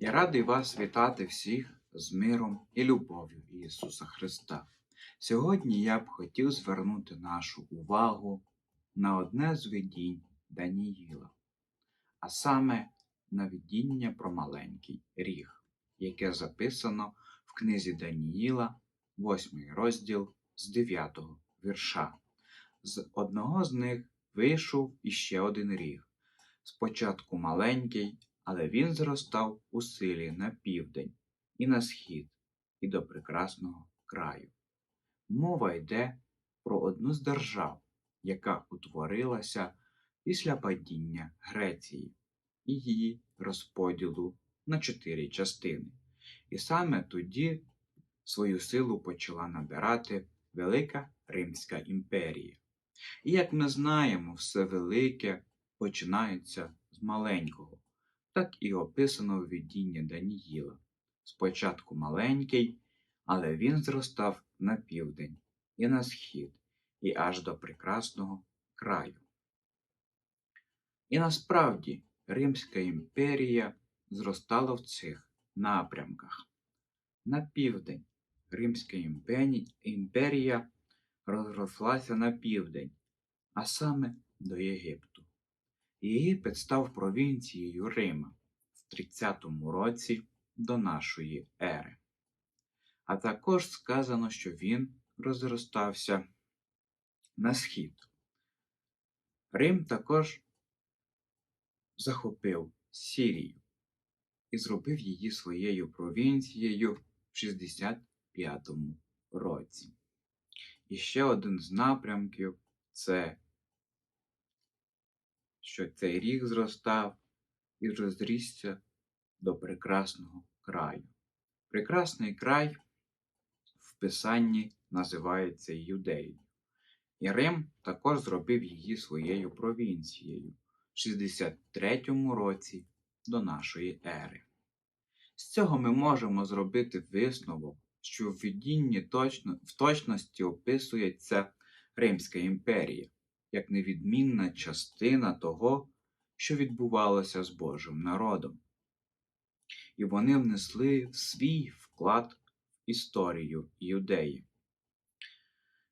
Я радий вас вітати всіх з миром і любов'ю Ісуса Христа. Сьогодні я б хотів звернути нашу увагу на одне з видінь Даніїла, а саме на видіння про маленький ріг, яке записано в книзі Даніїла, 8 розділ з 9 вірша. З одного з них вийшов іще один ріг. Спочатку маленький, але він зростав у силі на південь і на схід, і до прекрасного краю. Мова йде про одну з держав, яка утворилася після падіння Греції і її розподілу на чотири частини. І саме тоді свою силу почала набирати Велика Римська імперія. І як ми знаємо, все велике починається з маленького, так і описано в видінні Даніїла. Спочатку маленький, але він зростав на південь і на схід, і аж до прекрасного краю. І насправді Римська імперія зростала в цих напрямках. На південь Римська імперія розрослася на південь, а саме до Єгипту. Єгипет став провінцією Рима в 30 році до нашої ери. А також сказано, що він розростався на схід. Рим також захопив Сірію і зробив її своєю провінцією в 65 році. І ще один з напрямків це, що цей рік зростав і розрісся до прекрасного краю. Прекрасний край в Писанні називається Юдеєю. І Рим також зробив її своєю провінцією в 63 році до нашої ери. З цього ми можемо зробити висновок, що в видінні точно, в точності описується Римська імперія як невідмінна частина того, що відбувалося з Божим народом. І вони внесли свій вклад в історію Юдеї.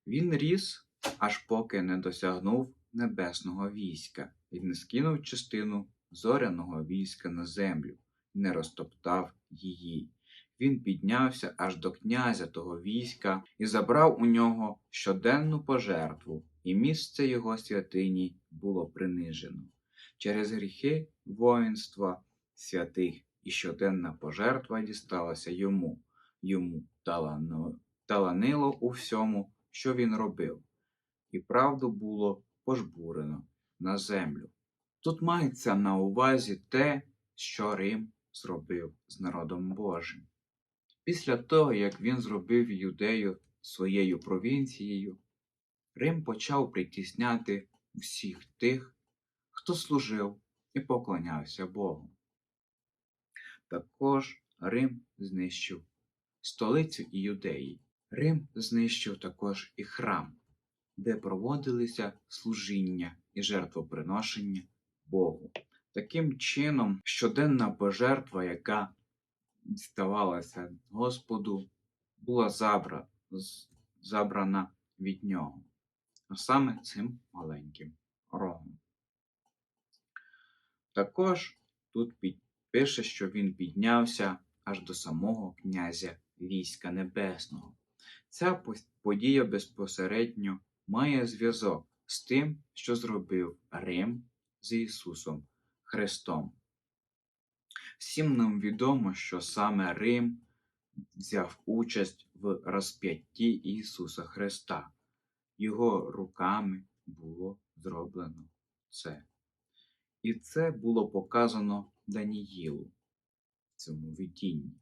Він ріс, аж поки не досягнув небесного війська і не скинув частину зоряного війська на землю не розтоптав її. Він піднявся аж до князя того війська і забрав у нього щоденну пожертву, і місце його святині було принижено. Через гріхи воїнства святих і щоденна пожертва дісталася йому, йому таланило у всьому, що він робив, і правду було пожбурено на землю. Тут мається на увазі те, що Рим зробив з народом Божим. Після того, як він зробив юдею своєю провінцією, Рим почав притісняти всіх тих, хто служив і поклонявся Богу. Також Рим знищив столицю Іудеї. Рим знищив також і храм, де проводилися служіння і жертвоприношення Богу. Таким чином, щоденна пожертва, яка діставалася Господу, була забра, забрана від нього, саме цим маленьким рогом. Також тут пише, що він піднявся аж до самого князя війська небесного. Ця подія безпосередньо має зв'язок з тим, що зробив Рим з Ісусом Христом. Всім нам відомо, що саме Рим взяв участь в розп'ятті Ісуса Христа. Його руками було зроблено це. І це було показано Даніїлу в цьому видінні,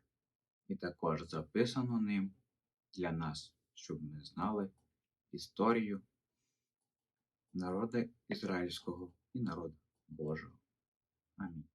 і також записано ним для нас, щоб ми знали історію народу ізраїльського і народу Божого. Амінь.